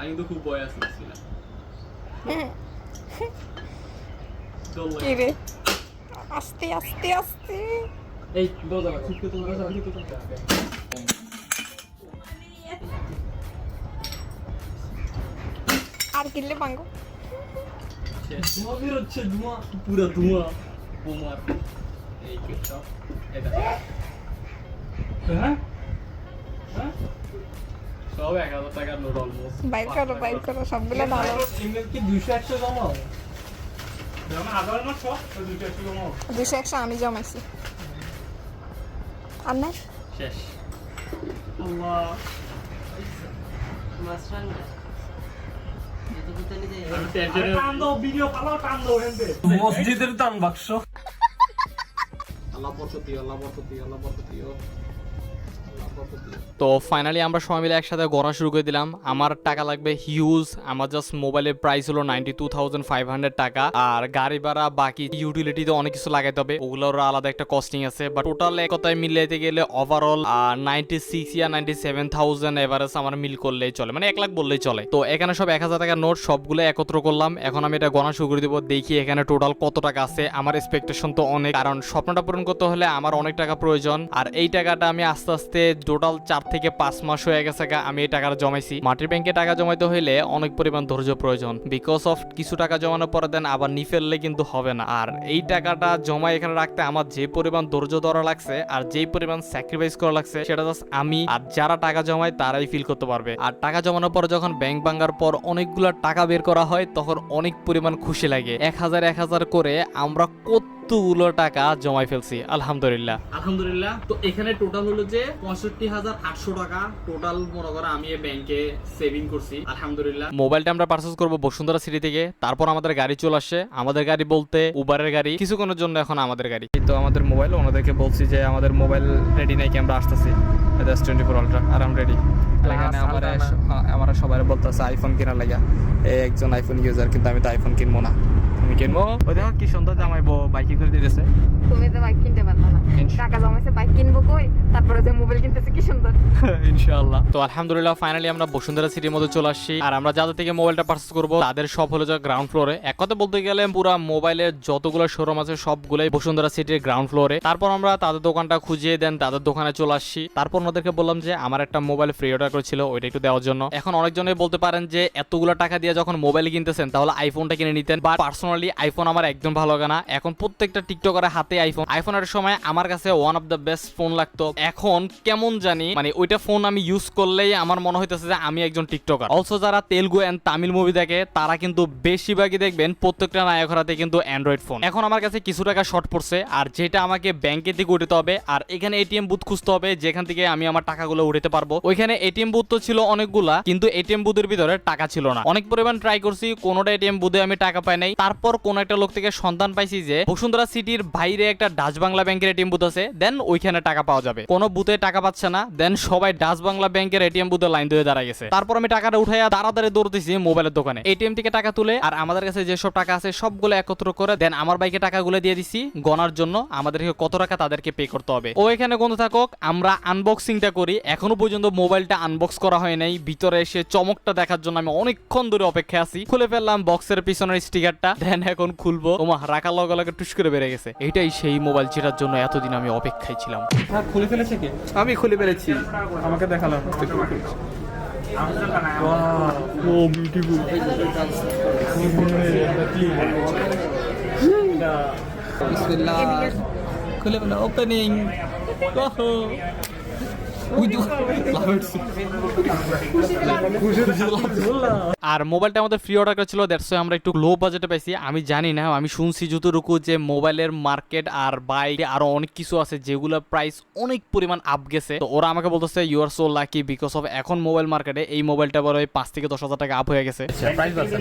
আমি কিন্তু খুব ভয় আসতেছিলাম কি রে আস্তে আস্তে আস্তে এই দরজা ঠিক করে তোমরা ঠিক করে আর কিনলে পাঙ্গো ধোঁয়া বেরোচ্ছে ধোঁয়া পুরো ধোঁয়া বোমার এই কেসটা এটা হ্যাঁ হ্যাঁ সব নোট অলমোস্ট বাইর করো বাইর করো সবগুলো ভালো কি দুশো একশো একশো আমি জমাইছি। শেষ। মসজিদের দান বাক্স। আল্লাহ বরকত আল্লাহ বরকত আল্লাহ বরকত। তো ফাইনালি আমরা সবাই মিলে একসাথে গড়া শুরু করে দিলাম। আমার টাকা লাগবে হিউজ আমার জাস্ট মোবাইলের প্রাইস হলো ninety two thousand five hundred টাকা। আর গাড়ি ভাড়া, বাকি ইউটিলিটিতে অনেক কিছু লাগাইতে হবে। ওগুলোর আলাদা একটা কস্টিং আছে। বাট টোটাল একতায় মিলাইতে গেলে ওভারঅল নাইনটি সিক্স ইয়া নাইনটি সেভেন থাউজেন্ড এভারেজ আমার মিল করলেই চলে। মানে এক লাখ বললেই চলে। তো এখানে সব এক হাজার টাকার নোট সবগুলো একত্র করলাম। এখন আমি এটা গণা শুরু করে দিব। দেখি এখানে টোটাল কত টাকা আছে। আমার এক্সপেকটেশন তো অনেক। কারণ স্বপ্নটা পূরণ করতে হলে আমার অনেক টাকা প্রয়োজন। আর এই টাকাটা আমি আস্তে আস্তে টোটাল চার থেকে পাঁচ মাস হয়ে গেছে আমি এই টাকাটা জমাইছি। মাটির ব্যাংকে টাকা জমাইতে হইলে অনেক পরিমাণ ধৈর্য প্রয়োজন। বিকজ অফ কিছু টাকা জমানোর পরে দেন, আবার নি ফেললে কিন্তু হবে না। আর এই টাকাটা জমা এখানে রাখতে আমার যে পরিমাণ ধৈর্য ধরা লাগছে, আর যেই পরিমাণ স্যাক্রিফাইস করা লাগছে, সেটা জাস্ট আমি আর যারা টাকা জমায়, তারাই ফিল করতে পারবে। আর টাকা জমানোর পর যখন ব্যাংক ভাঙ্গার পর অনেকগুলো টাকা বের করা হয়, তখন অনেক পরিমাণ খুশি লাগে। এক হাজার এক হাজার করে আমরা কতগুলো টাকা জমাই ফেলছি? আলহামদুলিল্লাহ। আলহামদুলিল্লাহ। তো এখানে টোটাল হলো যে পঁয়ষট্টি হাজার আটশো টাকা টোটাল মনে করো আমি ব্যাংকে সেভিং করছি। আলহামদুলিল্লাহ। মোবাইলটা আমরা পারচেস করব বসুন্ধরা সিটি থেকে। তারপর আমাদের গাড়ি চলে আসে আমাদের গাড়ি বলতে উবারের গাড়ি। কিছুক্ষণের জন্য এখন আমাদের গাড়ি। তো আমাদের মোবাইল ওনাদেরকে বলছি যে আমাদের মোবাইল রেডি নাই কি আমরা আসতেছি। এস টোয়েন্টি ফোর আলট্রা আর আমি রেডি এখানে আমার আমার সবাই বলতেছে আইফোন কেনার লাগা। একজন আইফোন ইউজার কিন্তু আমি তো আইফোন কিনবো না। কিনবো। ওই দেখো কি সুন্দর জামাইবো বাইকে করে দিতেছে। তুমি তো বাইক কিনতে পারল না। জমাইছে বাইক কিনবো কই? তারপরে যে মোবাইল কিনতেছে, কি সুন্দর। ইনশাআল্লাহ। তো আলহামদুলিল্লাহ ফাইনালি আমরা বসুন্ধরা সিটির মধ্যে চলে আসছি। আর আমরা যাদের থেকে মোবাইলটা পারচেস করব, তাদের সব হলো যে গ্রাউন্ড ফ্লোরে এক কথা বলতে গেলে, পুরো মোবাইলের যতগুলো শোরুম আছে, সবগুলোই বসুন্ধরা সিটির গ্রাউন্ড ফ্লোরে তারপর আমরা তাদের দোকানটা খুঁজিয়ে দেন, তাদের দোকানে চলে আসছি। তারপর ওনাদেরকে বললাম যে, আমার একটা মোবাইল ফ্রি অর্ডার করেছিল, ওইটা একটু দেওয়ার জন্য। এখন অনেকজনই বলতে পারেন যে, এতগুলো টাকা দিয়ে যখন মোবাইল কিনতেছেন, তাহলে আইফোনটা কিনে নিতেন। বা পার্সোনালি আইফোন আমার একদম ভালো লাগে না। এখন প্রত্যেকটা টিকটকারের হাতে আইফোন আইফোনের সময় আমার কাছে one of the best phone লাগতো। এখন কেমন জানি মানে ওইটা ফোন আমি ইউজ করলেই আমার মনে হইতেছে যে আমি একজন টিকটকার অলসো যারা তেলগু এন্ড তামিল মুভি দেখে, তারা কিন্তু বেশিরভাগই দেখবেন প্রত্যেকটা নায়ক হাতে কিন্তু অ্যান্ড্রয়েড ফোন এখন আমার কাছে কিছু টাকা শর্ট পড়ছে, আর যেটা আমাকে ব্যাংকে থেকে উঠাতে হবে, আর এখানে এটিএম বুথ খুঁজতে হবে, যেখান থেকে আমি আমার টাকাগুলো উঠাতে পারব। ওইখানে এটিএম বুথ তো ছিল অনেকগুলা, কিন্তু এটিএম বুথের ভিতরে টাকা ছিল না। অনেক পরিমাণ ট্রাই করছি, কোনোটা এটিএম বুথে আমি টাকা পাই নাই। তারপর কোন একটা লোক থেকে সন্ধান পাইছি যে বসুন্ধরা সিটির বাইরে একটা ডাচ বাংলা ব্যাংকের এটিএম বুথ আছে দেন ওইখানে টাকা পাওয়া যাবে। কোনো বুথে টাকা পাচ্ছে না, দেন সবাই ডাচ বাংলা ব্যাংকের এটিএম বুথে লাইন দিয়ে দাঁড়া গেছে। তারপর আমি টাকাটা উঠাইয়া তাড়াতাড়ি দৌড়তেছি মোবাইলের দোকানে। এটিএম থেকে টাকা তুলে আর আমাদের কাছে যেসব টাকা আছে সবগুলো একত্র করে দেন আমার বাইকে টাকাগুলো দিয়ে দিছি গনার জন্য। আমাদেরকে কত টাকা তাদেরকে পে করতে হবে। ও এখানে কোন থাকুক, আমরা আনবক্সিংটা করি। এখনও পর্যন্ত মোবাইলটা আনবক্স করা হয় নাই। ভিতরে এসে চমকটা দেখার জন্য আমি অনেকক্ষণ ধরে অপেক্ষা আছি। খুলে ফেললাম বক্সের পিছনের স্টিকারটা দেন এখন খুলবো। ওমা রাখা লগে লগে টুস করে বেড়ে গেছে। এটাই সেই মোবাইল যেটার জন্য এতদিন আমি অপেক্ষায় ছিলাম। হ্যাঁ খুলে ফেলেছে কি? আমি খুলে ফেলেছি। আমাকে দেখালাম। ও বিউটিফুল খুলে ফেলা ওপেনিং আর মোবাইলটা আমাদের ফ্রি অর্ডার করেছিল দ্যাটস আমরা একটু লো বাজেটে পাইছি। আমি জানি না আমি শুনছি যতটুকু যে মোবাইলের মার্কেট আর বাইক আরও অনেক কিছু আছে যেগুলো প্রাইস অনেক পরিমাণ আপ গেছে। তো ওরা আমাকে বলতেছে you are so lucky because of এখন মোবাইল মার্কেটে এই মোবাইলটা বড় পাঁচ থেকে দশ হাজার টাকা আপ হয়ে গেছে। প্রাইস আছে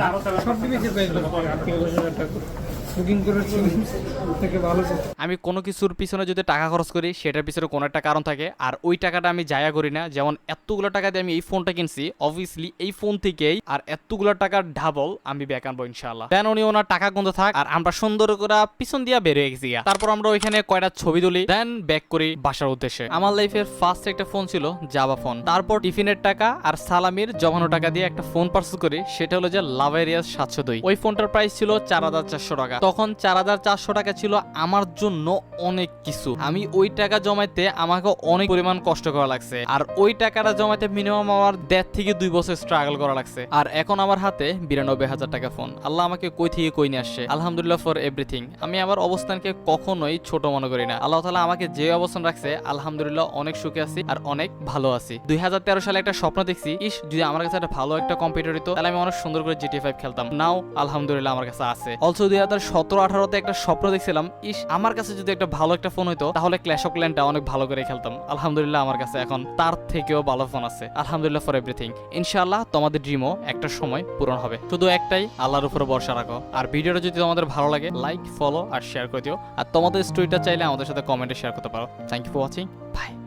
আমি কোনো কিছুর পিছনে যদি টাকা খরচ করি, সেটার পিছনে কোনো একটা কারণ থাকে। আর ওই টাকাটা আমি জায়া করি না। যেমন এতগুলো টাকা দিয়ে আমি এই ফোনটা কিনছি অবভিয়াসলি এই ফোন থেকেই আর এতগুলো টাকার ডাবল আমি ব্যাক আনব ইনশাল্লাহ দেন উনি ওনার টাকা গুনতে থাক, আর আমরা সুন্দর করে পিছন দিয়া বের হয়ে গেছি তারপর আমরা ওইখানে কয়টা ছবি তুলি দেন ব্যাক করি বাসার উদ্দেশ্যে। আমার লাইফের ফার্স্ট একটা ফোন ছিল জাবা ফোন তারপর টিফিনের টাকা আর সালামির জমানো টাকা দিয়ে একটা ফোন পার্সেল করি, সেটা হলো যে লাভেরিয়াস সাতশো দুই। ওই ফোনটার প্রাইস ছিল চার হাজার চারশো টাকা। তখন চার হাজার চারশো টাকা ছিল আমার জন্য অনেক কিছু। আমি ওই টাকা জমাইতে আমাকে অনেক পরিমাণ কষ্ট করা লাগছে। আর ওই টাকাটা জমাইতে মিনিমাম আমার দেড় থেকে দুই বছর স্ট্রাগল করা লাগছে। আর এখন আমার হাতে বিরানব্বই হাজার টাকা ফোন আল্লাহ আমাকে কই থেকে কই নিয়ে আসছে? আলহামদুলিল্লাহ ফর এভরিথিং আমি আমার অবস্থানকে কখনোই ছোট মনে করি না। আল্লাহ তালা আমাকে যে অবস্থান রাখছে, আলহামদুলিল্লাহ অনেক সুখে আছি আর অনেক ভালো আছি। দুই হাজার তেরো সালে একটা স্বপ্ন দেখছি, ইস, যদি আমার কাছে একটা ভালো একটা কম্পিউটার হতো তাহলে আমি অনেক সুন্দর করে জিটি ফাইভ খেলতাম। নাও আলহামদুলিল্লাহ আমার কাছে আছে। অলসো দুই হাজার সতেরো আঠারোতে একটা স্বপ্ন দেখছিলাম। ইস, আমার কাছে যদি একটা ভালো একটা ফোন হতো তাহলে ক্ল্যাশ অফ ক্ল্যানটা অনেক ভালো করে খেলতাম। আলহামদুলিল্লাহ আমার কাছে এখন তার থেকেও ভালো ফোন আছে। আলহামদুলিল্লাহ ফর এভরিথিং ইনশাআল্লাহ তোমাদের ড্রিমও একটা সময় পূরণ হবে। শুধু একটাই, আল্লাহর উপরে ভরসা রাখো। আর ভিডিওটা যদি তোমাদের ভালো লাগে লাইক ফলো আর শেয়ার করে দিও। আর তোমাদের স্টোরিটা চাইলে আমাদের সাথে কমেন্টে শেয়ার করতে পারো। Thank you for watching bye